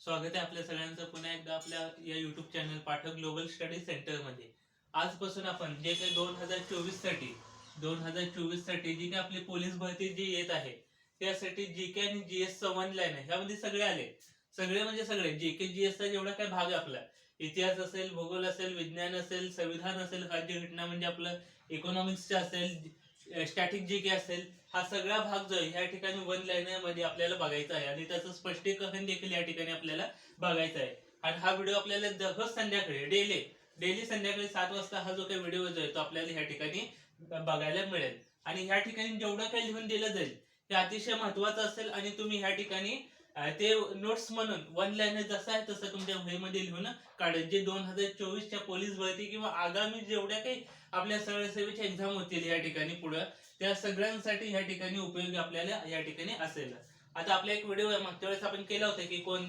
स्वागत आहे आपल्या सगळ्यांचं. पुन्हा एकदा आपल्या या YouTube channel Pathak global study सेंटरमध्ये. आजपासून आपण जे काही दोन हजार चोवीससाठी दोन हजार चोवीससाठी जी काही आपली पोलीस भरती जी येत आहे त्यासाठी जी के आणि जीएस एस वन लाईन आहे. ह्यामध्ये सगळे आले. सगळे म्हणजे सगळे. जी के जीएस चा जेवढा काय भाग आहे आपला. इतिहास असेल भूगोल असेल विज्ञान असेल संविधान असेल राज्यघटना म्हणजे आपलं इकॉनॉमिक्सचे असेल स्टॅटिक जी की असेल हा सगळा भाग जो आहे या ठिकाणी वन लाईन मध्ये आपल्याला बघायचा आहे. आणि त्याचं स्पष्टीकरण देखील या ठिकाणी आपल्याला बघायचं आहे. आणि हा व्हिडिओ आपल्याला दररोज संध्याकाळी डेली डेली संध्याकाळी सात वाजता हा जो काही व्हिडिओ जो आहे तो आपल्याला ह्या ठिकाणी बघायला मिळेल. आणि ह्या ठिकाणी जेवढं काही लिहून दिलं जाईल हे अतिशय महत्वाचं असेल आणि तुम्ही ह्या ठिकाणी ते नोट्स म्हणून वन लाईनर जसं आहे तसं तुमच्या वहीमध्ये लिहून काढेल जे दोन हजार चोवीसच्या पोलीस भरती किंवा आगामी जेवढ्या काही आपल्या सरळसेवेच्या एक्झाम होतील या ठिकाणी पुढं त्या सगळ्यांसाठी या ठिकाणी उपयोगी आपल्याला या ठिकाणी असेल. आता आपला एक व्हिडिओ मागच्या वेळेस आपण केला होता की कोण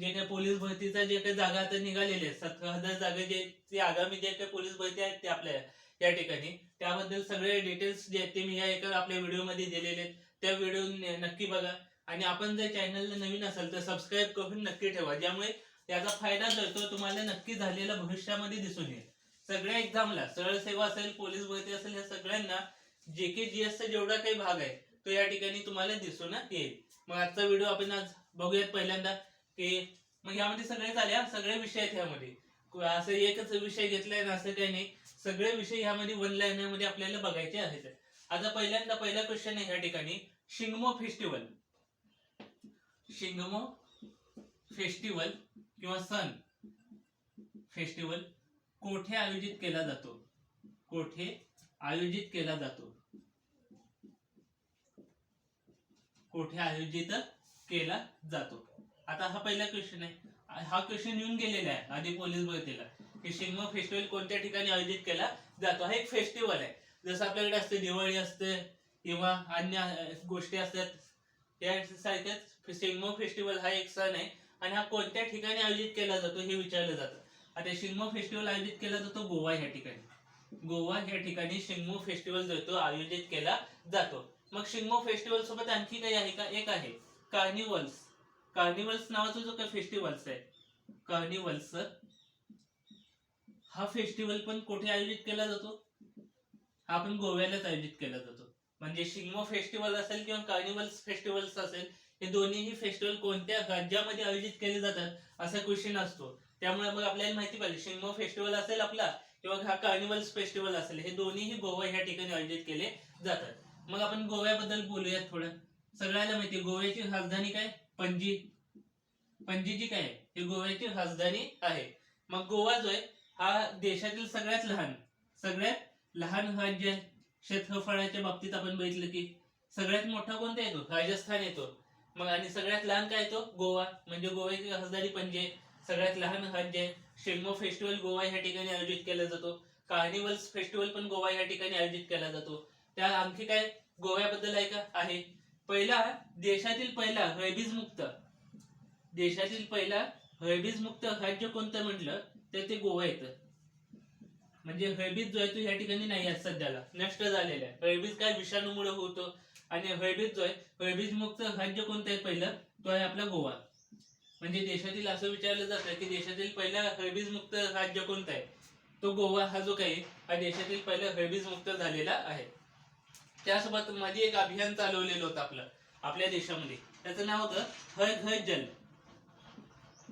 जे काही पोलीस भरतीचा जे काही जागा आता निघालेले आहेत सतरा हजार जागा जे ते आगामी जे काही पोलीस भरती आहेत ते आपल्या या ठिकाणी. त्याबद्दल सगळे डिटेल्स जे आहेत ते मी या एका आपल्या व्हिडिओमध्ये दिलेले आहेत. त्या व्हिडिओ नक्की बघा. आणि आपण जर चॅनलला नवीन असेल तर सबस्क्राईब करून नक्की ठेवा ज्यामुळे त्याचा फायदा जर तो तुम्हाला नक्की झालेला भविष्यामध्ये दिसून येईल. सगळ्या एक्झामला सरळ सेवा असेल पोलीस भरती असेल या सगळ्यांना जे के जी एसचा जेवढा काही भाग आहे तो या ठिकाणी तुम्हाला दिसून येईल. मग आजचा व्हिडिओ आपण आज बघूयात पहिल्यांदा की मग यामध्ये सगळे आले हा, सगळे विषय आहेत ह्यामध्ये असं एकच विषय घेतलाय ना असं काही नाही. सगळे विषय ह्यामध्ये वन लाईन मध्ये आपल्याला बघायचे आहेत. आता पहिल्यांदा पहिला क्वेश्चन आहे ह्या ठिकाणी शिंगमो फेस्टिवल शिंगमो फेस्टिवल किंवा सण फेस्टिवल कोठे आयोजित केला जातो? कोठे आयोजित केला जातो? कोठे आयोजित केला जातो? आता हा पहिला क्वेश्चन आहे. हा क्वेश्चन येऊन गेलेला आहे. आधी पोलीस भरतीला की शिंगमो फेस्टिवल कोणत्या ठिकाणी आयोजित केला जातो? हा एक फेस्टिवल आहे. जसं आपल्याकडे असते दिवाळी असते किंवा अन्य गोष्टी असतात. या सारख्याच शिंगमो फेस्टिवल हा एक सण आहे आणि हा कोणत्या ठिकाणी आयोजित केला जातो हे विचारलं जातं. आता शिगमो फेस्टिवल आयोजित केला जातो गोवा ह्या ठिकाणी. गोवा ह्या ठिकाणी शिगमो फेस्टिवल जो तो आयोजित केला जातो. मग शिगमो फेस्टिवल सोबत आणखी काही आहे का? एक आहे कार्निवल्स. कार्निवल्स नावाचा जो काही फेस्टिवल्स आहे कार्निवल्स हा फेस्टिवल पण कुठे आयोजित केला जातो? हा पण गोव्यालाच आयोजित केला जातो. म्हणजे शिगमो फेस्टिवल असेल किंवा कार्निवल्स फेस्टिवल्स असेल हे दोन्हीही फेस्टिवल कोणत्या राज्यामध्ये आयोजित केले जातात असा क्वेश्चन असतो. त्यामुळे मग आपल्याला माहिती पाहिजे शिगमो फेस्टिवल असेल आपला किंवा हा कार्निवल्स फेस्टिवल असेल हे दोन्हीही गोवा ह्या ठिकाणी आयोजित केले जातात. मग आपण गोव्याबद्दल बोलूयात थोडं. सगळ्याला माहिती गोव्याची राजधानी काय? पणजी. पणजी जी काय? आहे, ही गोव्याची राजधानी आहे. मग गोवा जो आहे हा देशातील सगळ्यात लहान सगळ्यात लहान राज्य आहे. क्षेत्रफळाच्या बाबतीत आपण बघितलं की सगळ्यात मोठा कोणता येतो? राजस्थान येतो. मग आणि सगळ्यात लहान काय येतो? गोवा. म्हणजे गोव्याची राजधानी पणजे सगळ्यात लहान म्हणजे राज्य आहे शिंगमो फेस्टिवल गोवा ह्या ठिकाणी आयोजित केला जातो. कार्निवल्स फेस्टिवल पण गोवा ह्या ठिकाणी आयोजित केला जातो. त्या आणखी काय गोव्याबद्दल आहे का? आहे. पहिला देशातील पहिला रॅबीज मुक्त देशातील पहिला रॅबीज मुक्त राज्य कोणतं म्हटलं? तर ते गोवा येतं. म्हणजे रॅबीज जो आहे तो या ठिकाणी नाही आहे सध्याला. नष्ट झालेला आहे. हळबीज काय विषाणूमुळे होतो आणि रॅबीज जो आहे हळबीज मुक्त राज्य कोणतं आहे पहिलं? तो आहे आपला गोवा. म्हणजे देशातील असं विचारलं जातं की देशातील पहिला हळबीज मुक्त राज्य कोणतं आहे? तो गोवा हा जो काही हा देशातील पहिला हळबीज मुक्त झालेला आहे. त्यासोबत मध्ये एक अभियान चालवलेलं होतं आपलं आपल्या देशामध्ये. त्याचं नाव होतं हर घर जल.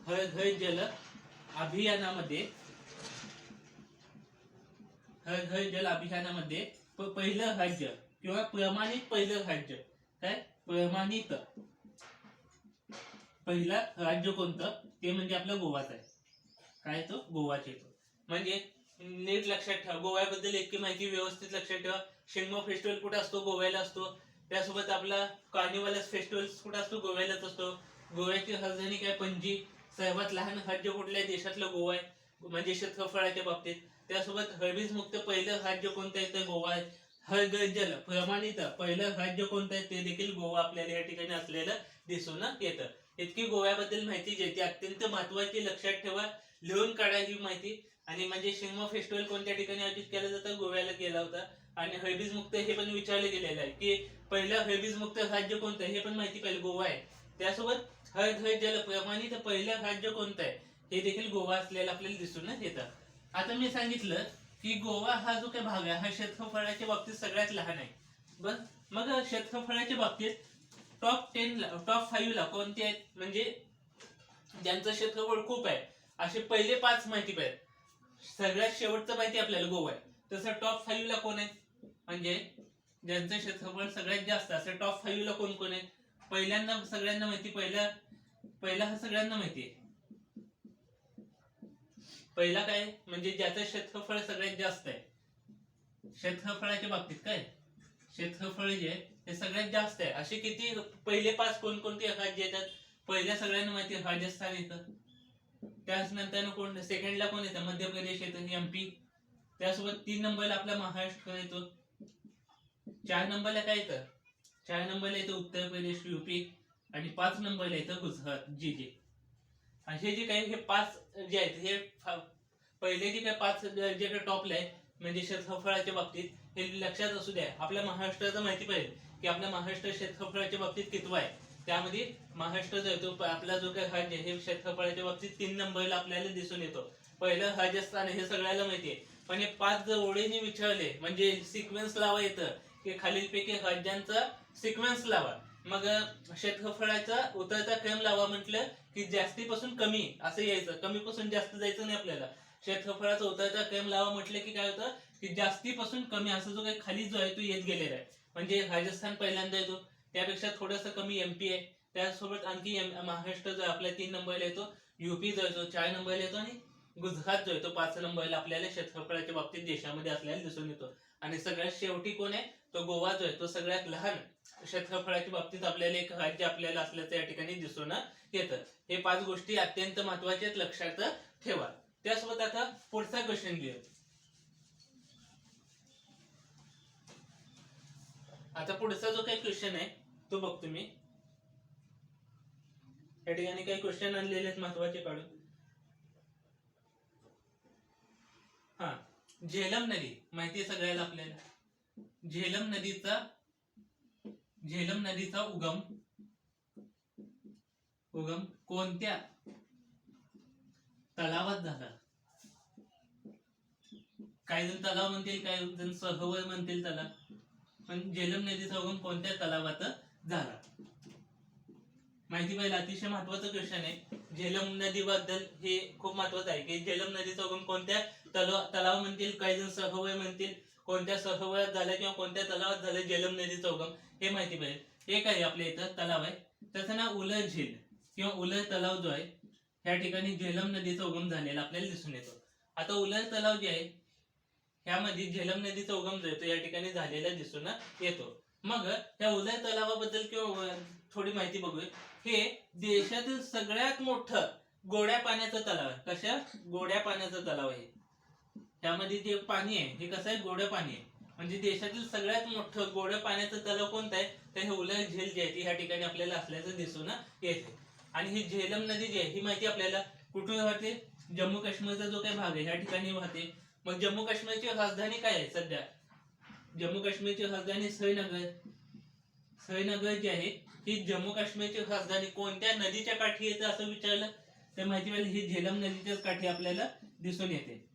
हर घर जल अभियानामध्ये हर घर जल अभियानामध्ये पहिलं राज्य किंवा प्रमाणित पहिलं राज्य. काय? प्रमाणित. पहिलं राज्य कोणतं? ते म्हणजे आपलं गोवाच आहे. काय तो? गोवाच येतो म्हणजे नीट लक्षात ठेवा. गोव्याबद्दल इतकी माहिती व्यवस्थित लक्षात ठेवा. शिंगमो फेस्टिवल कुठे असतो? गोव्याला असतो. त्यासोबत आपला कार्निवलस फेस्टिवल कुठे असतो? गोव्यालाच असतो. गोव्याची राजधानी काय? पणजी. सर्वात लहान राज्य कुठल्या देशातलं गोवा आहे. म्हणजे क्षेत्रफळाच्या बाबतीत. त्यासोबत हळबीज मुक्त पहिलं राज्य कोणतं आहे? तर गोवा आहे. हळगजल प्रमाणित पहिलं राज्य कोणतं आहे? ते देखील गोवा आपल्याला या ठिकाणी असलेलं दिसून येतं. इतकी गोव्याबद्दल माहिती जी आहे ती अत्यंत महत्वाची लक्षात ठेवा. लिहून काढा ही माहिती. आणि म्हणजे शिगमो फेस्टिवल कोणत्या ठिकाणी आयोजित केलं जातं? गोव्याला केला होता. आणि हळबीज मुक्त हे पण विचारलं गेलेलं आहे की पहिलं हळबीज मुक्त राज्य कोणतं हे पण माहिती पाहिजे. गोवा आहे. त्यासोबत हळद हळद जल प्रमाणित पहिलं राज्य कोणतं आहे? हे देखील गोवा असलेलं आपल्याला दिसून येतं. आता मी सांगितलं की गोवा हा जो काही भाग आहे हा क्षेत्रफळाच्या बाबतीत सगळ्यात लहान आहे. बस मग क्षेत्रफळाच्या बाबतीत टॉप टेन टॉप फाईव्ह ला कोणते आहेत? म्हणजे ज्यांचं क्षेत्रफळ खूप आहे असे पहिले पाच माहिती पाहिजे सगळ्यात शेवटचं माहिती आपल्याला गोवा आहे. तसं टॉप फाईव्ह ला कोण आहे? म्हणजे ज्यांचं क्षेत्रफळ सगळ्यात जास्त असं टॉप फाईव्ह ला कोण कोण आहे? पहिल्यांदा सगळ्यांना माहिती पहिला पहिला हा सगळ्यांना माहिती आहे. पहिला काय? म्हणजे ज्याचं क्षेत्रफळ सगळ्यात जास्त आहे. क्षेत्रफळाच्या बाबतीत काय? क्षेत्रफळ जे आहे ते सगळ्यात जास्त आहे. असे किती पहिले पाच कोणकोणते राज्य येतात? पहिल्या सगळ्यांना माहिती राजस्थान येतं. त्याच नंतर कोण? सेकंडला कोण येतं? मध्य प्रदेश येतं एमपी त्यासोबत तीन नंबरला आपला महाराष्ट्र येतो. चार नंबरला काय येतं? चार नंबरला येतं उत्तर प्रदेश युपी आणि पाच नंबरला येतं गुजरात जी जे. आणि हे जे काही हे पाच जे आहेत हे पहिले जे काही पाच जे काही टॉपला आहे म्हणजे क्षेत्रफळाच्या बाबतीत हे लक्षात असू द्या. आपल्या महाराष्ट्राचं माहिती पाहिजे की आपल्या महाराष्ट्र क्षेत्रफळाच्या बाबतीत कितवा आहे. त्यामध्ये महाराष्ट्र जो येतो आपला जो काही राज्य आहे, हे क्षेत्रफळाच्या बाबतीत तीन नंबरला आपल्याला दिसून येतो. पहिलं राजस्थान हे सगळ्याला माहिती आहे. पण हे पाच जर ओळीने विचारले म्हणजे सिक्वेन्स लावा येतं की खालीलपैकी राज्यांचा सिक्वेन्स लावा. मग क्षेत्रफळाचा उतरता क्रम लावा म्हटलं की जास्तीपासून कमी असं यायचं. कमीपासून जास्त जायचं नाही आपल्याला. क्षेत्रफळाचा उतरता क्रम लावा म्हटलं की काय होतं? की जास्तीपासून कमी असं जो काही खाली जो आहे तो येत गेलेला आहे. म्हणजे राजस्थान पहिल्यांदा येतो. त्यापेक्षा थोडस कमी एमपी आहे त्यासोबत आणखी महाराष्ट्र जो आहे आपल्या तीन नंबरला येतो. युपी जो येतो चार नंबरला येतो आणि गुजरात जो येतो पाच नंबरला आपल्याला क्षेत्रफळाच्या बाबतीत देशामध्ये असल्याला दिसून येतो. आणि सगळ्यात शेवटी कोण आहे? तो गोवा जो आहे तो सगळ्यात लहान क्षेत्रफळाच्या बाबतीत आपल्याला एक राज्य आपल्याला असल्याचं या ठिकाणी दिसून येतं. हे पाच गोष्टी अत्यंत महत्त्वाच्या आहेत, लक्षात ठेवा. त्यासोबत आता पुढचा क्वेश्चन घेऊ. आता पुढचा जो काही क्वेश्चन आहे तो बघतो मी. या ठिकाणी काही क्वेश्चन आणलेले आहेत महत्त्वाचे काढून. हा. झेलम नदी माहिती आहे सगळ्याला आपल्याला? झेलम नदीचा झेलम नदीचा उगम. उगम कोणत्या? तलावात झाला. काही जण तलाव म्हणतील काही जण सरोवर म्हणतील तलाव पण झेलम नदीचा उगम कोणत्या तलावात झाला? माहिती पाहिजे अतिशय महत्वाचं क्वेश्चन आहे. झेलम नदीबद्दल हे खूप महत्वाचं आहे की झेलम नदीचा उगम कोणत्या तलाव तलाव म्हणतील काही जण सरोवर म्हणतील कोणत्या सरोवरात झालं किंवा कोणत्या तलावात झालं झेलम नदीचा उगम हे माहिती पाहिजे. एक आहे आपल्या इथं? तलाव आहे. त्याचं नाव उलर झील किंवा उलर तलाव जो आहे ह्या ठिकाणी झेलम नदीचा उगम झालेला आपल्याला दिसून येतो. आता उलर तलाव जे आहे ह्यामध्ये झेलम नदीचा उगम जो येतो या ठिकाणी झालेला दिसून येतो. मग त्या उलर तलावाबद्दल किंवा थोडी माहिती बघूया. हे देशातील सगळ्यात मोठं गोड्या पाण्याचं तलाव आहे. कशा? गोड्या पाण्याचं तलाव आहे. त्यामध्ये जे पाणी आहे हे कसं आहे? गोडं पाणी आहे. म्हणजे देशातील सगळ्यात मोठं गोड पाण्याचं तलाव कोणतं आहे? तर हे उलर झेल जे आहे ती ह्या ठिकाणी आपल्याला असल्याचं दिसून येते. आणि ही झेलम नदी जी आहे ही माहिती आपल्याला कुठून वाहते? जम्मू काश्मीरचा जो काही भाग आहे ह्या ठिकाणी वाहते. मग जम्मू काश्मीरची राजधानी काय आहे सध्या? जम्मू काश्मीरची राजधानी श्रीनगर श्रीनगर जी आहे ही जम्मू काश्मीरची राजधानी कोणत्या नदीच्या काठी येते असं विचारलं? तर माहिती पाहिजे ही झेलम नदीच्याच काठी आपल्याला दिसून येते.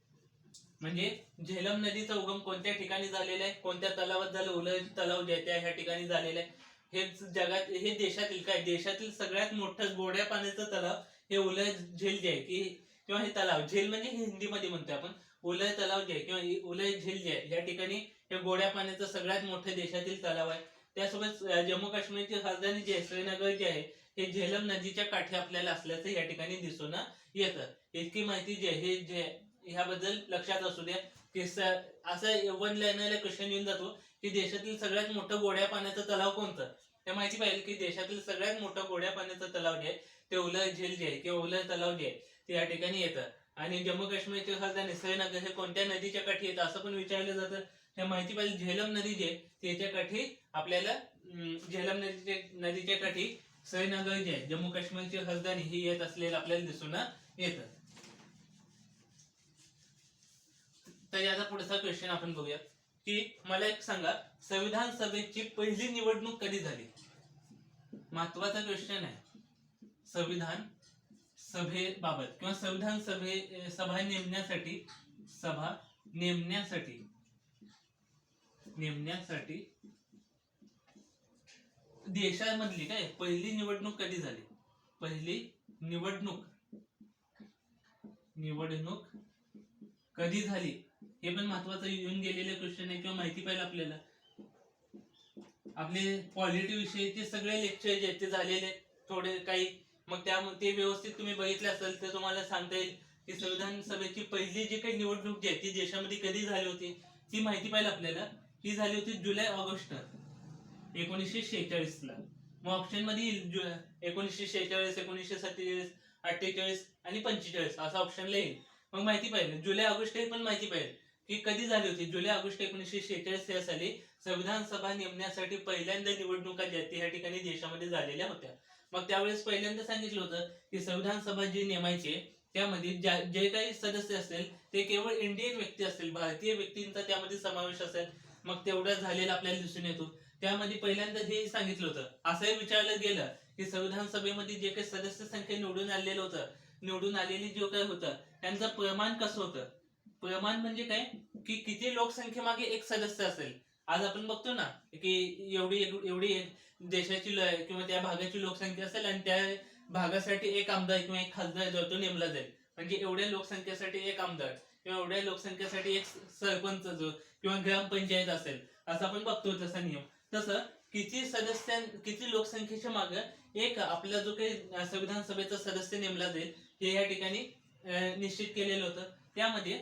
म्हणजे झेलम नदीचा उगम कोणत्या ठिकाणी झालेला आहे? कोणत्या तलावात झालं? उल तलाव जे आहे त्या ह्या ठिकाणी झालेलं आहे. हे जगात हे देशातील काय? देशातील सगळ्यात मोठं गोड्या पाण्याचं तलाव हे उल झेल जे आहे की किंवा हे तलाव. झेल म्हणजे हिंदीमध्ये म्हणतो आपण. उलय तलाव जे आहे किंवा उलय झेल जे आहे या ठिकाणी हे गोड्या पाण्याचं सगळ्यात मोठं देशातील तलाव आहे. त्यासोबत जम्मू काश्मीरची राजधानी जी आहे श्रीनगर जी आहे हे झेलम नदीच्या काठी आपल्याला असल्याचं या ठिकाणी दिसून येतं. इतकी माहिती जी आहे हे जे ह्याबद्दल लक्षात असू द्या. की असं वन लाईनला क्वेश्चन येऊन जातो की देशातील सगळ्यात मोठं गोड्या पाण्याचं तलाव कोणतं? ते माहिती पाहिजे की देशातील सगळ्यात मोठं गोड्या पाण्याचं तलाव जे आहे ते उलय झेल जे आहे किंवा उलय तलाव जे आहे ते या ठिकाणी येतं. आणि जम्मू काश्मीरची राजधानी श्रीनगर हे कोणत्या नदीच्या काठी येतं असं पण विचारलं जातं. हे माहिती पाहिजे झेलम नदी जे आहे, त्याच्या काठी आपल्याला झेलम नदीच्या नदीच्या काठी श्रीनगर जे आहे जम्मू काश्मीरची राजधानी ही येत असलेलं आपल्याला दिसून येतं. तर याचा पुढचा क्वेश्चन आपण बघूया. की मला एक सांगा संविधान सभेची पहिली निवडणूक कधी झाली? महत्त्वाचा क्वेश्चन आहे. संविधान सभेबाबत किंवा संविधान सभे सभा नेमण्यासाठी सभा नेमण्यासाठी नेमण्यासाठी देशामधली काय? पहिली निवडणूक कधी झाली? पहिली निवडणूक निवडणूक कधी झाली? हे पण महत्वाचं येऊन गेलेले क्वेश्चन आहे किंवा माहिती पाहिजे आपल्याला. आपले पॉलिटी विषयीचे सगळे लेक्चर जे आहेत ते झालेले थोडे काही. मग त्या ते व्यवस्थित तुम्ही बघितले असेल तर तुम्हाला सांगता येईल की संविधान सभेची पहिली जी काही निवडणूक जी आहे ती देशामध्ये कधी झाली होती ती माहिती पाहिजे आपल्याला. ती झाली होती जुलै ऑगस्ट. एकोणीसशे शेहेचाळीस ला. मग ऑप्शनमध्ये येईल जु- एकोणीसशे शेहेचाळीस एकोणीसशे सत्तेचाळीस अठ्ठेचाळीस आणि पंचेचाळीस असं ऑप्शनला येईल. मग माहिती पाहिजे. जुलै ऑगस्ट हे पण माहिती पाहिजे. ही कधी झाली होती? जुलै ऑगस्ट एकोणीसशे शेहेचाळीस या साली संविधान सभा नेमण्यासाठी पहिल्यांदा निवडणुका ज्या या ठिकाणी देशामध्ये झालेल्या होत्या. मग त्यावेळेस पहिल्यांदा सांगितलं होतं की संविधान सभा जी नेमायची त्यामध्ये जे काही सदस्य असतील ते केवळ इंडियन व्यक्ती असतील भारतीय व्यक्तींचा त्यामध्ये समावेश असेल. मग तेवढा झालेला आपल्याला दिसून येतो. त्यामध्ये पहिल्यांदा हे सांगितलं होतं असंही विचारलं गेलं की संविधान सभेमध्ये जे काही सदस्य संख्या निवडून आलेलं होतं निवडून आलेली जो काही होतं त्यांचं प्रमाण कसं होतं? प्रमाण म्हणजे काय? की किती लोकसंख्येमागे एक सदस्य असेल. आज आपण बघतो ना की एवढी एवढी देशाची किंवा त्या भागाची लोकसंख्या असेल आणि त्या भागासाठी एक आमदार किंवा एक खासदार जो तो नेमला जाईल. म्हणजे एवढ्या लोकसंख्येसाठी एक आमदार किंवा एवढ्या लोकसंख्येसाठी एक सरपंच जो किंवा ग्रामपंचायत असेल असं आपण बघतो तसा नियम. तसं किती सदस्य किती लोकसंख्येच्या मागे एक आपला जो काही संविधान सभेचा सदस्य नेमला जाईल हे या ठिकाणी निश्चित केलेलं होतं. त्यामध्ये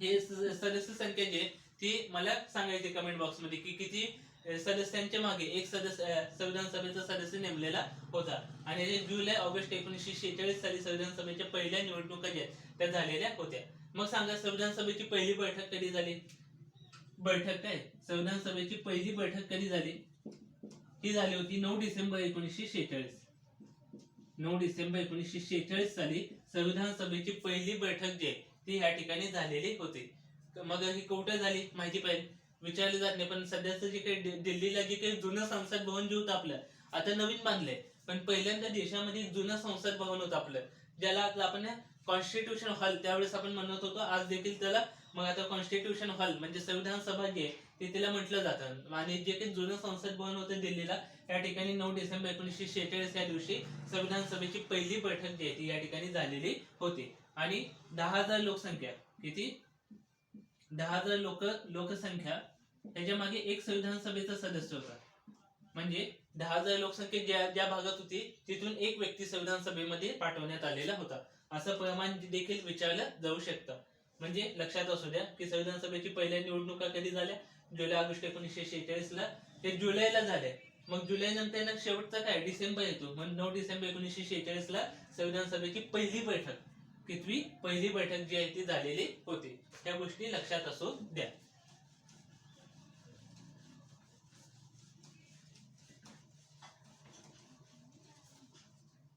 हे सदस्य संख्या जी आहे ती मला सांगायची कमेंट बॉक्समध्ये की किती सदस्यांच्या मागे एक सदस्य संविधान सभेचा सदस्य नेमलेला होता. आणि हे जुलै ऑगस्ट एकोणीसशे शेहेचाळीस साली संविधान सभेच्या पहिल्या निवडणुका ज्या त्या झालेल्या होत्या. मग सांगा संविधान सभेची पहिली बैठक कधी झाली? बैठक काय? संविधान सभेची पहिली बैठक कधी झाली? ही झाली होती नऊ डिसेंबर एकोणीसशे शेहेचाळीस. नऊ डिसेंबर एकोणीसशे शेहेचाळीस साली संविधान सभेची पहिली बैठक जी आहे ती या ठिकाणी झालेली होती. मग ही कुठे झाली माहिती पाहिजे विचारले जात नाही. पण सध्याचं जे काही दिल्लीला जे काही जुनं संसद भवन जे होतं आपलं आता नवीन बांधलंय. पण पहिल्यांदा देशामध्ये जुनं संसद भवन होतं आपलं ज्याला आपण कॉन्स्टिट्यूशन हॉल त्यावेळेस आपण म्हणत होतो आज देखील त्याला मग आता कॉन्स्टिट्यूशन हॉल म्हणजे संविधान सभा जी आहे ते तिला म्हटलं जातं. आणि जे काही जुनं संसद भवन होतं दिल्लीला या ठिकाणी नऊ डिसेंबर एकोणीसशे शेहेचाळीस या दिवशी संविधान सभेची पहिली बैठक जी आहे ती या ठिकाणी झालेली होती. आणि दहा हजार लोकसंख्या. किती? दहा हजार लोक लोकसंख्या. त्याच्यामागे एक संविधान सभेचा सदस्य होता. म्हणजे दहा हजार लोकसंख्या ज्या ज्या भागात होती तिथून एक व्यक्ती संविधान सभेमध्ये पाठवण्यात आलेला होता. असं प्रमाण देखील विचारलं जाऊ शकतं. म्हणजे लक्षात असू द्या की संविधान सभेची पहिल्या निवडणुका कधी झाल्या? जुलै ऑगस्ट एकोणीसशे शेहेचाळीस ला ते जुलैला झाले मग जुलै नंतर शेवटचा काय? डिसेंबर येतो. मग नऊ डिसेंबर एकोणीसशे शेहेचाळीस ला संविधान सभेची पहिली बैठक. कितवी पहिली बैठक जी आहे ती झालेली होती. त्या गोष्टी लक्षात असू द्या.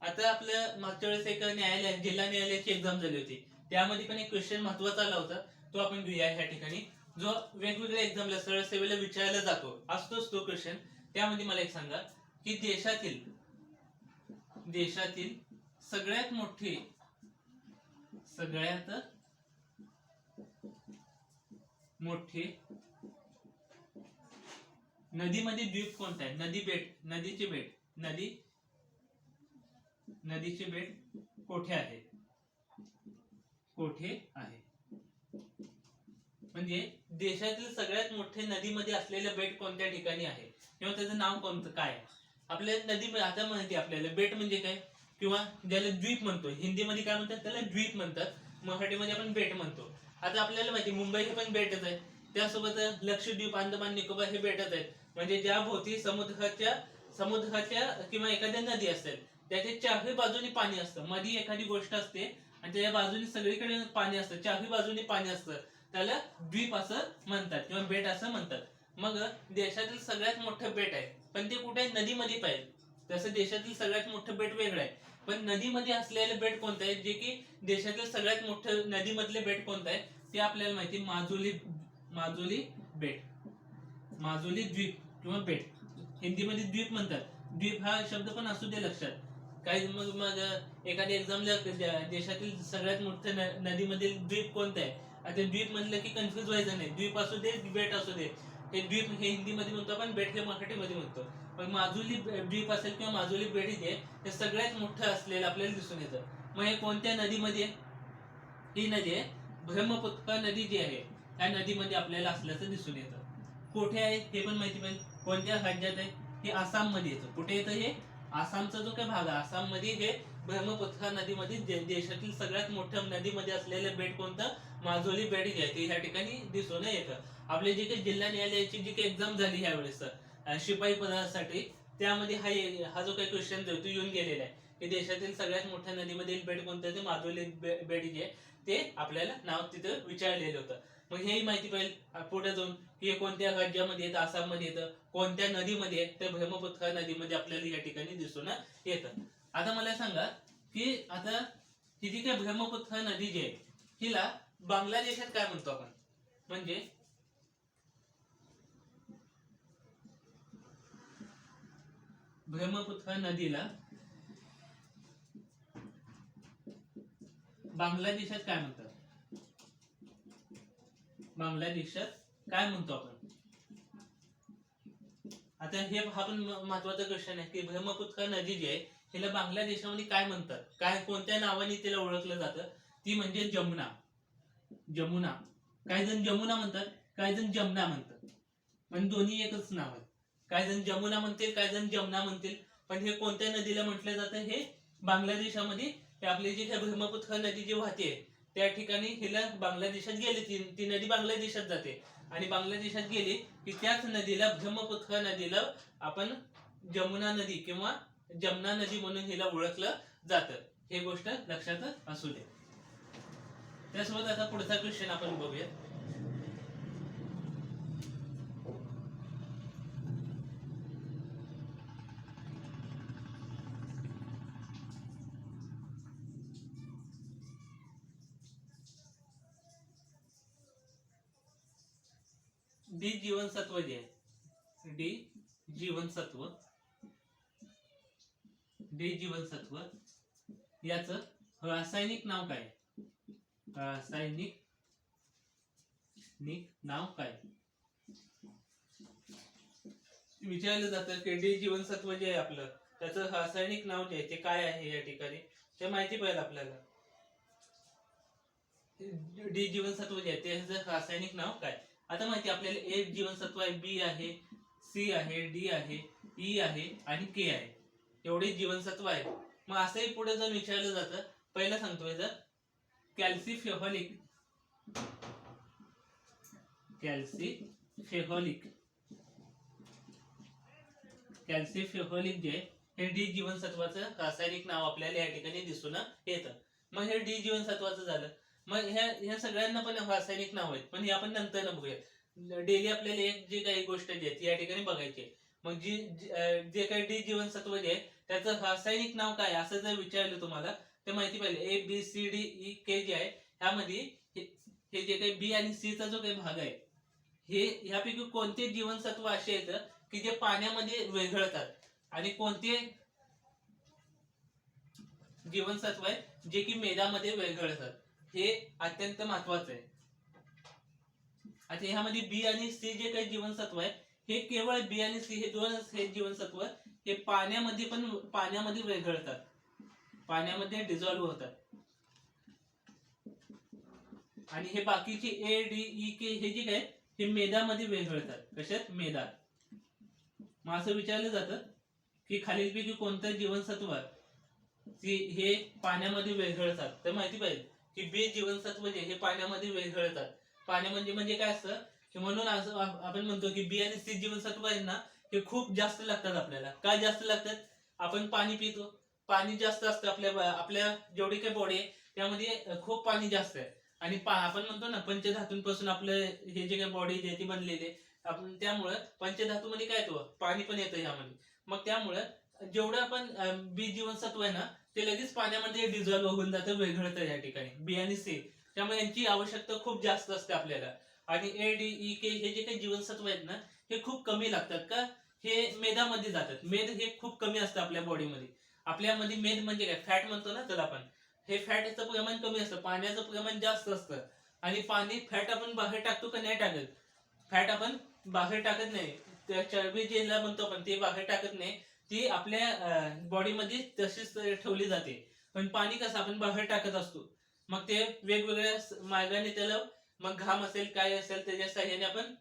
आता आपलं मागच्या वेळेस एक न्यायालय जिल्हा न्यायालयाची एक्झाम झाली होती. त्यामध्ये पण एक क्वेश्चन महत्त्वाचा आला होता. तो आपण घेऊया ह्या ठिकाणी. जो वेगवेगळ्या एक्झामला सरळ सेवेला विचारला जातो असतोच तो क्वेश्चन त्यामध्ये मला एक सांगा की देशातील देशातील सगळ्यात मोठी सगळ्यात मोठे नदीमध्ये द्वीप कोणता आहे? नदी बेट नदीची बेट नदी नदीचे बेट कोठे आहे? कोठे आहे? म्हणजे देशातील सगळ्यात मोठे नदीमध्ये असलेलं बेट कोणत्या ठिकाणी आहे? किंवा त्याचं नाव कोणतं? काय आहे? आपल्या नदी आता माहिती आपल्याला. बेट म्हणजे काय? किंवा ज्याला द्वीप म्हणतो. हिंदीमध्ये काय म्हणतात? त्याला द्वीप म्हणतात. मराठीमध्ये आपण बेट म्हणतो. आता आपल्याला माहिती मुंबई हे पण बेटच आहे. त्यासोबत लक्षद्वीप अंदमान निकोबार हे बेटच आहेत. म्हणजे ज्या भोवती समुद्राच्या समुद्राच्या किंवा एखाद्या नदी असेल त्याच्या चारही बाजूनी पाणी असतं. मध्ये एखादी गोष्ट असते आणि त्याच्या बाजूनी सगळीकडे पाणी असतं. चारही बाजूनी पाणी असतं. त्याला द्वीप असं म्हणतात किंवा बेट असं म्हणतात. मग देशातील सगळ्यात मोठं बेट आहे. पण ते कुठे? नदीमध्ये पाहिजे. तसं देशातील सगळ्यात मोठं बेट वेगळं आहे. पण नदीमध्ये असलेले बेट कोणते आहे जे की देशातील सगळ्यात मोठे नदीमधले बेट कोणते आहे ते आपल्याला माहिती माजुली माजुली बेट. माजुली द्वीप किंवा बेट. हिंदीमध्ये द्वीप म्हणतात. द्वीप हा शब्द पण असू दे लक्षात. काही मग मग एखाद्या एक्झामला देशातील सगळ्यात मोठं नदीमधील द्वीप कोणते आहे आता द्वीप म्हणलं की कन्फ्युज व्हायचं नाही. द्वीप असू दे बेट असू दे. हे द्वीप हे हिंदीमध्ये म्हणतो आपण बेट हे मराठीमध्ये म्हणतो. माजुली द्वीप असेल किंवा माजुली बेट आहे हे सगळ्यात मोठं असलेलं आपल्याला दिसून येतं. मग हे कोणत्या नदीमध्ये? ही नदी आहे. ब्रह्मपुत्र नदी जी आहे त्या नदीमध्ये आपल्याला असल्याचं दिसून येतं. कुठे आहे? हे पण माहिती पाहिजे कोणत्या राज्यात आहे? हे आसाममध्ये येतं. कुठे येतं हे? आसामचा जो काही भाग आहे आसाममध्ये हे ब्रह्मपुत्रा नदीमध्ये देशातील सगळ्यात मोठ्या नदीमध्ये असलेलं बेट कोणतं? माजोली बेट जे आहे ते ह्या ठिकाणी दिसून येतं. आपले जे काही जिल्हा न्यायालयाची जी काही एक्झाम झाली यावेळेस शिपाई पदासाठी. त्यामध्ये हा हा जो काही क्वेश्चन जो तो येऊन गेलेला आहे. की देशातील सगळ्यात मोठ्या नदीमधील बेट कोणतं ते माजोली बेट जे आहे ते आपल्याला नाव तिथं विचारलेलं होतं. मग हेही माहिती पाहिजे पुढे जाऊन. की हे कोणत्या राज्यामध्ये येतं आसाममध्ये येतं? कोणत्या नदीमध्ये आहे? तर ब्रह्मपुत्रा नदीमध्ये आपल्याला या ठिकाणी दिसून येतं. आता मला सांगा की आता ही जी काही ब्रह्मपुत्रा नदी जी आहे हिला बांगलादेशात काय म्हणतो आपण? म्हणजे ब्रह्मपुत्रा नदीला बांगलादेशात काय म्हणतात? बांगलादेशात काय म्हणतो आपण? आता हे हा पण महत्त्वाचा क्वेश्चन आहे की ब्रह्मपुत्रा नदी जी आहे हिला बांगलादेशामध्ये काय म्हणतात? काय कोणत्या नावाने तिला ओळखलं जातं? ती म्हणजे जमुना. जमुना. काही जण जमुना म्हणतात काही जण जमुना म्हणतात. पण दोन्ही एकच नाव आहे. काही जण जमुना म्हणतील काही जण जमुना म्हणतील. पण हे कोणत्या नदीला म्हटलं जातं? हे बांगलादेशामध्ये. आपली जी ब्रह्मपुत्र नदी जी वाहते त्या ठिकाणी हिला बांगलादेशात गेली. ती ती नदी बांगलादेशात जाते. आणि बांगलादेशात गेली की त्याच नदीला ब्रह्मपुत्र नदीला आपण जमुना नदी किंवा जमुना नदी म्हणून हिला ओळखलं जातं. हे गोष्ट लक्षात असू दे. त्यासोबत आता पुढचा क्वेश्चन आपण बघूया डी जीवनसत्व जे आहे डी जीवनसत्व. डी जीवनसत्व याच रासायनिक नाव काय? रासायनिक निक नाव काय? विचारलं जातं की डी जीवनसत्व जे आहे आपलं त्याचं रासायनिक नाव जे आहे ते काय आहे या ठिकाणी? ते माहिती पाहिजे आपल्याला. डी जीवनसत्व जे आहे त्याचं रासायनिक नाव काय? आता माहिती आपल्याला ए जीवनसत्व आहे बी आहे सी आहे डी आहे ई आहे आणि के आहे. एवढे जीवनसत्व आहे मग असंही पुढे जर विचारलं जातं पहिलं सांगतोय जर कॅल्सिफेहॉलिक. कॅल्सिफेहॉलिक. कॅल्सिफेहॉलिक जे आहे, हे डी जीवनसत्वाचं रासायनिक नाव आपल्याला या ठिकाणी दिसून येतं. मग हे डी जीवनसत्वाचं झालं. मग ह्या ह्या सगळ्यांना पण रासायनिक नाव आहेत. पण हे आपण नंतर बघूया. डेली आपल्याला एक जी काही गोष्ट जी आहे ती या ठिकाणी बघायची मग जी जे काही डी जीवनसत्व जे आहे त्याचं रासायनिक नाव काय असं जर विचारलं तुम्हाला ते माहिती पाहिजे A B C D E K J आहे ह्यामध्ये हे जे काही बी आणि सी चा जो काही भाग आहे हे ह्यापैकी कोणते जीवनसत्व असे आहेत की जे पाण्यामध्ये विरघळतात आणि कोणते जीवनसत्व आहे जे की मेदामध्ये विरघळतात हे अत्यंत महत्वाचं आहे. आता ह्यामध्ये बी आणि सी जे काही जीवनसत्व आहे हे केवळ बी आणि सी हे दोन हे जीवनसत्व हे पाण्यामध्ये पण पाण्यामध्ये विरघळतात पाण्यामध्ये डिझॉल्व्ह होतात. आणि हे बाकीचे ए डी ई के हे जे काय हे मेदामध्ये विरघळतात कशात? मेदा मग असं विचारलं जातं की खालीलपैकी कोणतं जीवनसत्व आहे? की हे पाण्यामध्ये विरघळतात तर माहिती पाहिजे. की बी जीवनसत्व जे हे पाण्यामध्ये विरघळतात पाणी म्हणजे म्हणजे काय असतं? की म्हणून असं आपण म्हणतो की बी आणि सी जीवनसत्व आहे ना हे खूप जास्त लागतात आपल्याला. काय जास्त लागतात? आपण पाणी पितो. पाणी जास्त असतं आपल्या आपल्या जेवढी काही बॉडी आहे त्यामध्ये खूप पाणी जास्त आहे. आणि पा- आपण म्हणतो ना पंचधातूंपासून आपलं हे जे काही बॉडी जे ती बनलेली आहे आपण त्यामुळं पंचधातूमध्ये काय येतो? पाणी पण येतं ह्यामध्ये. मग त्यामुळं जेवढं आपण बी जीवनसत्व आहे ना ते लगेच पाण्यामध्ये डिझॉल्व होऊन जातं वेगळं या ठिकाणी. बी आणि सी त्यामुळे यांची आवश्यकता खूप जास्त असते आपल्याला. आणि ए डी ई के हे जे काही जीवनसत्व आहेत ना हे खूप कमी लागतात का? हे मेदामध्ये जातात. मेद हे खूप कमी असतं आपल्या बॉडीमध्ये आपल्यामध्ये मेद म्हणजे काय? फॅट म्हणतो ना त्याला आपण. हे फॅटचं प्रमाण कमी असतं. पाण्याचं प्रमाण जास्त असतं. आणि पाणी फॅट आपण बाहेर टाकतो का नाही टाकत? फॅट आपण बाहेर टाकत नाही. त्या चरबी जेला म्हणतो आपण ते बाहेर टाकत नाही. ती आपल्या बॉडीमध्ये तशीच ठेवली जाते. पण पाणी कसं आपण बाहेर टाकत असतो. मग ते वेगवेगळ्या मार्गाने त्याला मग घाम असेल काय असेल त्याच्या साह्याने आपण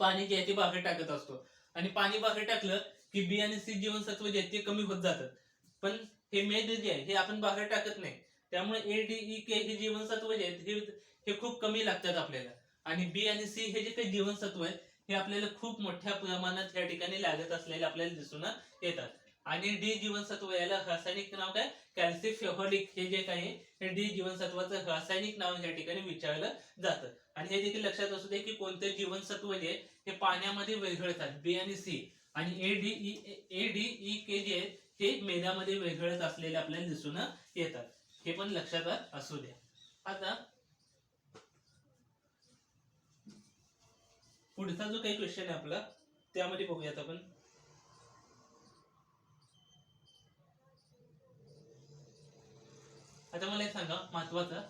पाणी जे आहे ते बाहेर टाकत असतो. आणि पाणी बाहेर टाकलं की बी आणि सी जीवनसत्व जे आहेत ते कमी होत जातात. पण हे मेद जे आहे हे आपण बाहेर टाकत नाही. त्यामुळे ए डी ई के हे जीवनसत्व जे आहेत हे हे खूप कमी लागतात आपल्याला. आणि बी आणि सी हे जे काही जीवनसत्व आहेत हे आपल्याला खूप मोठ्या प्रमाणात या ठिकाणी लागत असलेले आपल्याला दिसून येतात. आणि डी जीवनसत्व याला रासायनिक नाव काय? कॅल्सिफेहोलिक हे जे काही हे डी जीवनसत्वाचं रासायनिक नाव या ठिकाणी विचारलं जातं. आणि हे देखील लक्षात असू दे की कोणते जीवनसत्व जे आहे, हे पाण्यामध्ये विरघळतात बी आणि सी आणि A D E A D E K J आहेत हे मेधामध्ये विरघळत असलेले आपल्याला दिसून येतात. हे पण लक्षात असू द्या. आता पुढचा जो काही क्वेश्चन आहे आपला त्यामध्ये बघूयात आपण. आता मला एक सांगा महत्त्वाचा.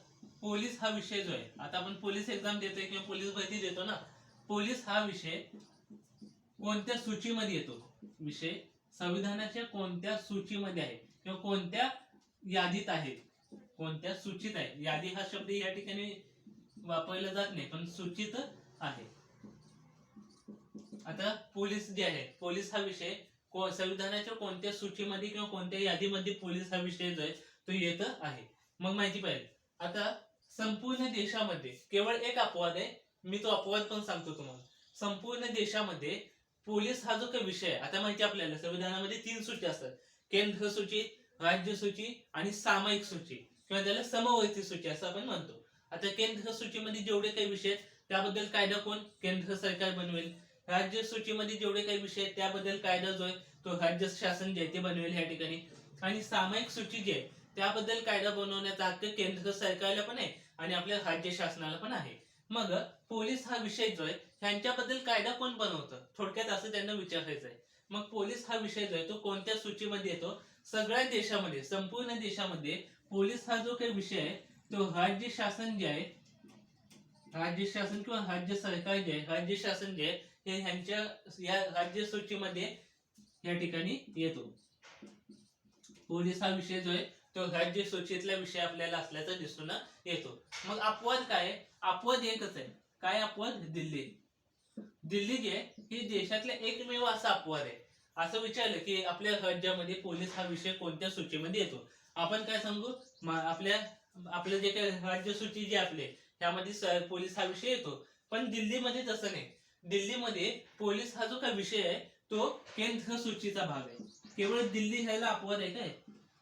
पोलीस हा विषय जो आहे आता आपण पोलीस एक्झाम देतोय किंवा पोलीस भरती देतो ना पोलीस हा विषय कोणत्या सूचीमध्ये येतो? विषय संविधानाच्या कोणत्या सूचीमध्ये आहे? किंवा कोणत्या यादीत आहे? कोणत्या सूचीत आहे? यादी हा शब्द या ठिकाणी वापरला जात नाही पण सूचित आहे. आता पोलीस जे आहे पोलीस हा विषय को- संविधानाच्या कोणत्या सूचीमध्ये किंवा कोणत्या यादीमध्ये पोलीस हा विषय जो आहे तो येत आहे. मग माहिती पाहिजे. आता संपूर्ण देशामध्ये केवळ एक अपवाद आहे मी तो अपवाद पण सांगतो तुम्हाला. संपूर्ण देशामध्ये पोलीस हा जो काही विषय आहे आता माहिती आपल्याला संविधानामध्ये तीन सूची असतात. केंद्र सूची राज्य सूची आणि सामायिक सूची किंवा त्याला समवर्ती सूची असं आपण म्हणतो. आता केंद्र सूचीमध्ये जेवढे काही विषय आहेत त्याबद्दल कायदा कोण? केंद्र सरकार बनवेल. राज्य सूचीमध्ये जेवढे काही विषय आहेत त्याबद्दल कायदा जो आहे तो राज्य शासन जे ते बनवेल या ठिकाणी. आणि सामायिक सूची जी आहे त्याबद्दल कायदा बनवण्याचा हक्क केंद्र सरकारला पण आहे आणि आपल्या राज्य शासनाला पण आहे. मग पोलीस हा विषय जो आहे ह्यांच्याबद्दल कायदा कोण बनवतं? थोडक्यात असं त्यांना विचारायचं आहे. मग पोलीस हा विषय जो आहे तो कोणत्या सूचीमध्ये येतो? सगळ्या देशामध्ये संपूर्ण देशामध्ये पोलीस हा जो काही विषय आहे तो राज्य शासन जे आहे राज्य शासन किंवा राज्य सरकार जे आहे राज्य शासन जे आहे हे ह्यांच्या या राज्य सूचीमध्ये या ठिकाणी येतो. पोलीस हा विषय जो आहे तो राज्य सूचीतला विषय आपल्याला असल्याचा दिसून येतो. मग अपवाद काय अपवाद एकच आहे. काय अपवाद? दिल्ली. दिल्ली जे आहे ही देशातला एकमेव असा अपवाद आहे. असं विचारलं की आपल्या राज्यामध्ये पोलीस हा विषय कोणत्या सूचीमध्ये येतो? आपण काय सांगू? आपल्या आपलं जे काही राज्य सूची जे आपले त्यामध्ये पोलीस हा विषय येतो. पण दिल्लीमध्ये तसं नाही. दिल्लीमध्ये पोलीस हा जो काही विषय आहे तो केंद्र सूचीचा भाग आहे. केवळ दिल्ली ह्याला अपवाद आहे काय?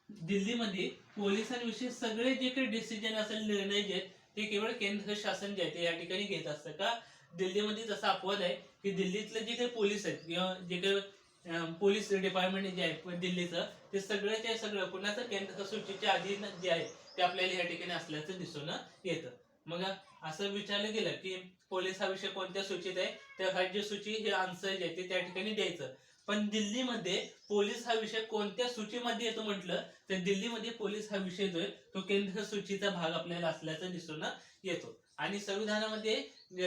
दिल्लीमध्ये पोलिसांविषयी सगळे जे काही डिसिजन असेल निर्णय जे आहेत ते केवळ केंद्र शासन जे आहे ते या ठिकाणी घेत असतं का? दिल्लीमध्ये जसा अपवाद आहे की दिल्लीतले जे काही पोलीस आहेत किंवा जे काही पोलीस डिपार्टमेंट जे आहे दिल्लीचं ते सगळं ते सगळं कुणाचं केंद्र सूचीच्या अधीन जे आहे ते आपल्याला या ठिकाणी असल्याचं दिसून येतं. मग असं विचारलं गेलं की पोलीस हा विषय कोणत्या सूचीत आहे त्या राज्य सूची हे आन्सर जे आहे ते त्या ठिकाणी द्यायचं. पण दिल्लीमध्ये पोलीस हा विषय कोणत्या सूचीमध्ये येतो म्हटलं तर दिल्लीमध्ये पोलीस हा विषय जो आहे तो केंद्र सूचीचा भाग आपल्याला असल्याचं दिसून येतो. आणि संविधानामध्ये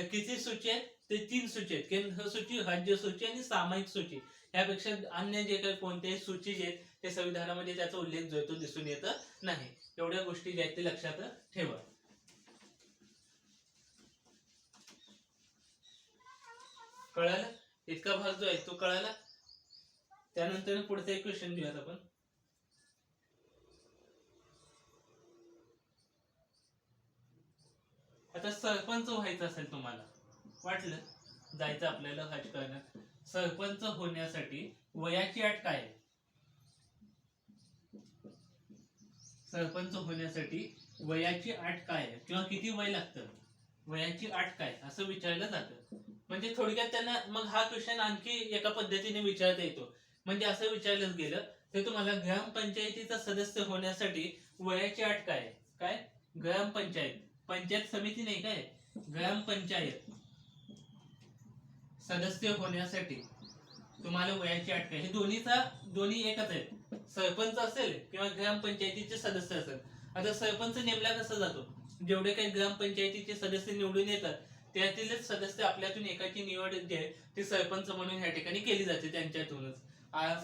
किती सूची आहेत ते तीन सूची आहेत. केंद्र सूची राज्य सूची आणि सामायिक सूची. यापेक्षा अन्य जे काही कोणत्याही सूची जे आहेत ते संविधानामध्ये त्याचा उल्लेख जो आहे तो दिसून येत नाही. एवढ्या गोष्टी ज्या आहेत ते लक्षात ठेवा. कळालं? इतका भाग जो आहे तो कळाला? त्यानंतर पुढचा एक क्वेश्चन घेऊयात आपण. आता सरपंच व्हायचं असेल तुम्हाला वाटलं? जायचं आपल्याला राजकारणात. सरपंच होण्यासाठी वयाची अट काय आहे? सरपंच होण्यासाठी वयाची अट काय आहे? किंवा किती वय लागतं? वयाची अट काय? असं विचारलं जातं. म्हणजे थोडक्यात त्यांना मग हा क्वेश्चन आणखी एका पद्धतीने विचारता येतो. म्हणजे असं विचारलं गेलं तर तुम्हाला ग्रामपंचायतीचा सदस्य होण्यासाठी वयाची अट काय काय? ग्रामपंचायत. पंचायत समिती नाही काय? ग्रामपंचायत. सदस्य होण्यासाठी तुम्हाला वयाची अट काय? हे दोन्हीचा दोन्ही एकच आहेत. सरपंच असेल किंवा ग्रामपंचायतीचे सदस्य असेल. आता सरपंच नेमला कसा जातो? जेवढे काही ग्रामपंचायतीचे सदस्य निवडून येतात त्यातीलच सदस्य आपल्यातून एकाची निवड जी आहे ती सरपंच म्हणून या ठिकाणी केली जाते त्यांच्यातूनच.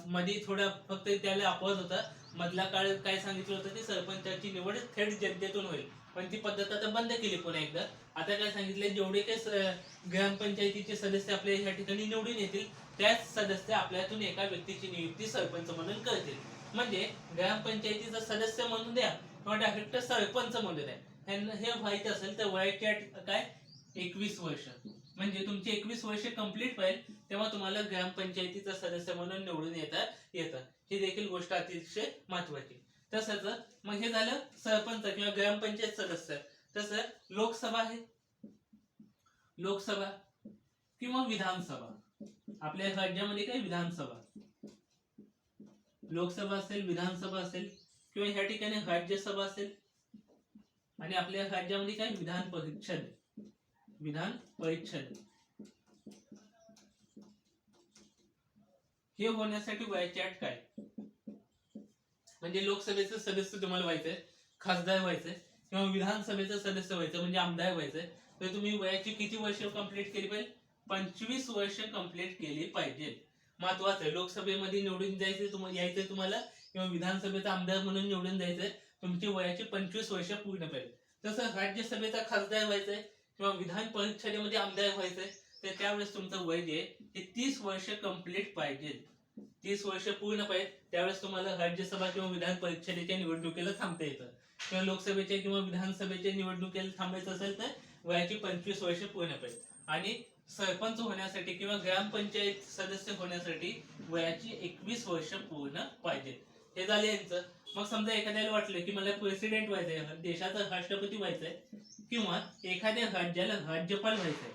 मध्ये थोडा फक्त त्याला अपवाद होता. मधला काळ काय सांगितलं होतं की सरपंचाची निवड थेट जनतेतून होईल. पण ती पद्धत आता बंद केली पुन्हा एकदा. आता काय सांगितलं जेवढे काही ग्रामपंचायतीचे सदस्य आपल्या या ठिकाणी निवडून येतील त्याच सदस्य आपल्यातून एका व्यक्तीची नियुक्ती सरपंच म्हणून करतील. म्हणजे ग्रामपंचायतीचा सदस्य म्हणून द्या किंवा डायरेक्ट सरपंच म्हणून द्या. हे माहिती असेल तर वयाच्या काय एकवीस वर्ष. म्हणजे तुमची एकवीस वर्ष कंप्लीट होईल तेव्हा तुम्हाला ग्रामपंचायतीचा सदस्य म्हणून निवडून येता येतं ही देखील गोष्ट अतिशय महत्वाची. तसंच मग हे झालं सरपंच किंवा ग्रामपंचायत सदस्य. तसं लोकसभा आहे लोकसभा किंवा विधानसभा? आपल्या राज्यामध्ये काय विधानसभा? लोकसभा असेल विधानसभा असेल किंवा ह्या ठिकाणी राज्यसभा असेल? आणि आपल्या राज्यामध्ये काय विधान परिषद? विधान परिषद हे होण्यासाठी वयाची अट काय? म्हणजे लोकसभेचं सदस्य तुम्हाला व्हायचंय खासदार व्हायचंय किंवा विधानसभेचं सदस्य व्हायचं म्हणजे आमदार व्हायचंय तर तुम्ही वयाची किती वर्ष कंप्लीट केली पाहिजे? पंचवीस वर्ष कंप्लीट केली पाहिजे. महत्वाचं आहे लोकसभेमध्ये निवडून जायचं तुम्हाला यायचंय तुम्हाला किंवा विधानसभेचा आमदार म्हणून निवडून जायचंय तुमची वयाची पंचवीस वर्ष पूर्ण पाहिजे. तसं राज्यसभेचा खासदार व्हायचंय किंवा विधान परिषदेमध्ये आमदार व्हायचंय तर त्यावेळेस तुमचं वय जे ते तीस वर्ष कंप्लीट पाहिजे. तीस वर्ष पूर्ण पाहिजे. त्यावेळेस तुम्हाला राज्यसभा किंवा विधान परिषदेच्या निवडणुकीला थांबता येतं. किंवा लोकसभेच्या किंवा विधानसभेच्या निवडणुकीला थांबायचं असेल तर वयाची पंचवीस वर्ष पूर्ण पाहिजे. आणि सरपंच होण्यासाठी किंवा ग्रामपंचायत सदस्य होण्यासाठी वयाची एकवीस वर्ष पूर्ण पाहिजे. हे झाले यांचं. मग समजा एखाद्याला वाटलं की मला प्रेसिडेंट व्हायचंय देशाचा राष्ट्रपती व्हायचंय किंवा एखाद्या राज्याला राज्यपाल व्हायचंय.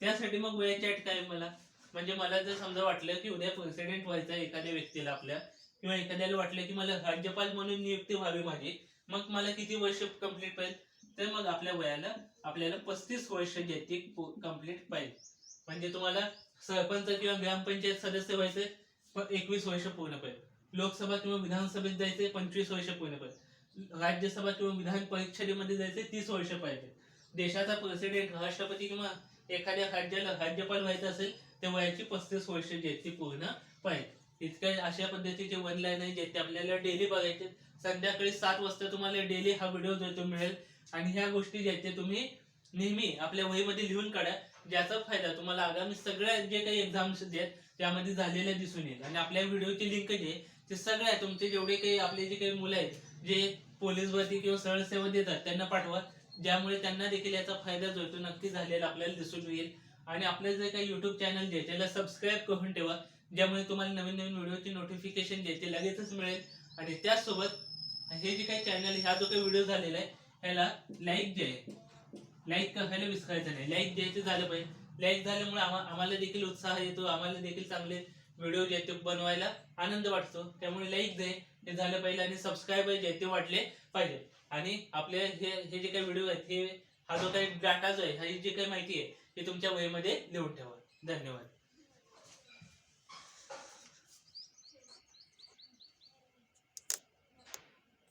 त्यासाठी मग वयाची अट काय मला? म्हणजे मला जर समजा वाटलं की उद्या प्रेसिडेंट व्हायचं एखाद्या व्यक्तीला आपल्या किंवा एखाद्याला वाटलं की मला राज्यपाल म्हणून नियुक्ती व्हावी माझी मग मला किती वर्ष कंप्लीट पाहिजे? तर मग आपल्या वयाला आपल्याला पस्तीस वर्ष जे ती कंप्लीट पाहिजे. म्हणजे तुम्हाला सरपंच किंवा ग्रामपंचायत सदस्य व्हायचे एकवीस वर्ष पूर्ण पाहिजे. लोकसभा किंवा विधानसभेत जायचे पंचवीस वर्ष पूर्ण पाहिजे. राज्यसभा किंवा विधान परिषदेमध्ये जायचे तीस वर्ष पाहिजे. देशाचा प्रेसिडेंट राष्ट्रपती किंवा एखाद्या राज्याला राज्यपाल व्हायचं असेल ते वयाची पस्तीस वर्ष जी आहेत ती पूर्ण पाहिजे. इतक्या अशा पद्धतीचे वन लाईन आहे जे ते आपल्याला डेली बघायचे संध्याकाळी सात वाजता तुम्हाला डेली हा व्हिडिओ जो तो मिळेल. आणि ह्या गोष्टी ज्या आहेत ते तुम्ही नेहमी आपल्या वहीमध्ये लिहून काढा. ज्याचा फायदा तुम्हाला आगामी सगळ्या जे काही एक्झाम्स आहेत त्यामध्ये झालेल्या दिसून येईल. आणि आपल्या व्हिडिओची लिंक जे आहे, ते सगळ्या तुमचे जेवढे काही आपले जे काही मुलं आहेत जे पोलीस भरती किंवा सरळ सेवा देतात त्यांना पाठवा. ज्यामुळे त्यांना देखील याचा फायदा जो तो नक्की झालेला आपल्याला दिसून येईल. आणि आपले जे काही युट्यूब चॅनल जे त्याला सबस्क्राईब करून ठेवा. ज्यामुळे तुम्हाला नवीन नवीन व्हिडिओची नोटिफिकेशन जे ते लगेचच मिळेल. आणि त्याचसोबत हे जे काही चॅनल हा जो काही व्हिडिओ झालेला आहे ह्याला लाईक जे आहे लाईक करायला विसरायचं नाही. लाईक द्यायचं झालं पाहिजे. लाईक झाल्यामुळे आम्हाला देखील उत्साह येतो. आम्हाला देखील चांगले व्हिडिओ जे ते बनवायला आनंद वाटतो. त्यामुळे लाईक दे. हे झालं पाहिजे आणि सबस्क्राईब जे ते वाटले पाहिजे. आणि आपले हे हे जे काही व्हिडिओ आहेत हे हा जो काही डाटा जो आहे ही जी काही माहिती आहे ती तुमच्या वहीमध्ये लिहून ठेवा. धन्यवाद.